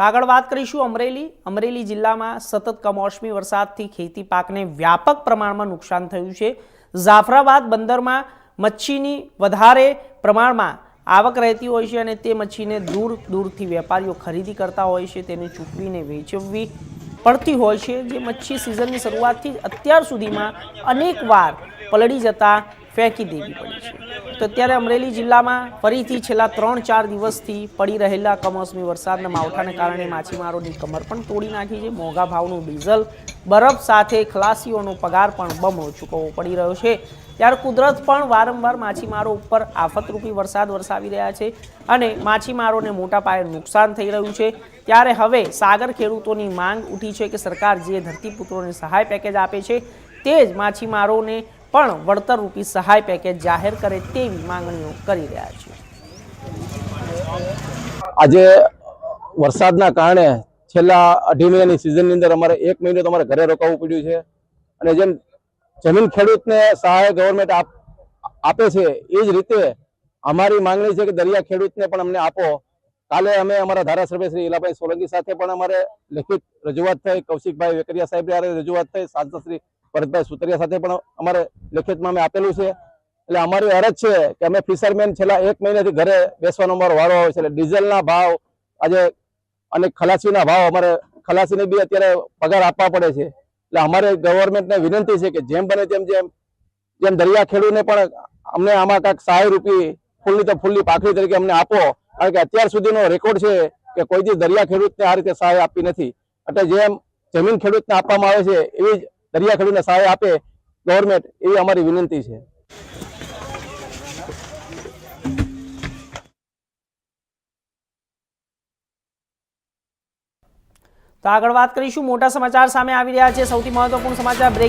આગળ વાત કરીશું અમરેલી. અમરેલી જિલ્લામાં સતત કમોસમી વરસાદથી ખેતી પાકને વ્યાપક પ્રમાણમાં નુકસાન થયું છે. જાફરાબાદ બંદરમાં મચ્છીની વધારે પ્રમાણમાં આવક રહેતી હોય છે અને તે મચ્છીને દૂર દૂરથી વેપારીઓ ખરીદી કરતા હોય છે. તેને ચૂકવીને વેચવવી પડતી હોય છે. જે મચ્છી સિઝનની શરૂઆતથી અત્યાર સુધીમાં અનેકવાર પલળી જતા ફેંકી દેવી પડી છે. તો અત્યારે અમરેલી જિલ્લામાં ફરીથી છેલ્લા ત્રણ ચાર દિવસથી પડી રહેલા કમોસમી વરસાદના માવઠાને કારણે માછીમારોની કમર પણ તોડી નાખી છે. મોંઘા ભાવનું ડીઝલ, બરફ સાથે ખલાસીઓનો પગાર પણ બમણો ચૂકવવો પડી રહ્યો છે. ત્યારે કુદરત પણ વારંવાર માછીમારો ઉપર આફતરૂપી વરસાદ વરસાવી રહ્યા છે અને માછીમારોને મોટા પાયે નુકસાન થઈ રહ્યું છે. ત્યારે હવે સાગર ખેડૂતોની માંગ ઉઠી છે કે સરકાર જે ધરતીપુત્રોને સહાય પેકેજ આપે છે, તે જ માછીમારોને પણ વળતરરૂપી સહાય પેકેજ જાહેર કરે તેવી માંગણીઓ કરી રહ્યા છે. આજે વરસાદના કારણે છેલ્લા અઢી મહિનાની સિઝનની અંદર અમારે એક મહિનો તમારે ઘરે રોકાવવું પડ્યું છે. અને જેમ જમીન ખેડૂતને સહાય ગવર્મેન્ટ આપ છે, એ જ રીતે અમારી માંગણી છે કે દરિયા ખેડૂતને પણ અમને આપો. કાલે અમે અમારા ધારાસભ્ય શ્રી ઇલાભાઈ સોલંકી સાથે પણ અમારે લેખિત રજૂઆત થઈ, કૌશિકભાઈ વેકરિયા સાહેબ રજૂઆત થઈ, સાંસદ શ્રી ભરતભાઈ સુતરિયા સાથે પણ અમારે લેખિતમાં અમે આપેલું છે. એટલે અમારી અરજ છે કે અમે ફિશરમેન છેલ્લા એક મહિનાથી ઘરે બેસવાનો અમારો વારો આવે છે. એટલે ડીઝલના ભાવ, આજે અને ખલાસીના ભાવ અમારે ખલાસીને બી અત્યારે પગાર આપવા પડે છે. એટલે અમારે ગવર્મેન્ટને વિનંતી છે કે જેમ બને તેમ જેમ જેમ દરિયા ખેડૂને પણ અમને આમાં કાંઈક સહાય રૂપી ફૂલની તો ફૂલની પાખડી તરીકે અમને આપો. કારણ કે અત્યાર સુધીનો રેકોર્ડ છે કે કોઈ દરિયા ખેડૂતને આ રીતે સહાય આપી નથી. એટલે જેમ જમીન ખેડૂતને આપવામાં આવે છે, એવી જ દરિયા ખેડૂતને સહાય આપે ગવર્મેન્ટ એવી અમારી વિનંતી છે. તો આગળ વાત કરીશું. મોટા સમાચાર સામે આવી રહ્યા છે. સૌથી મહત્વપૂર્ણ સમાચાર બ્રેક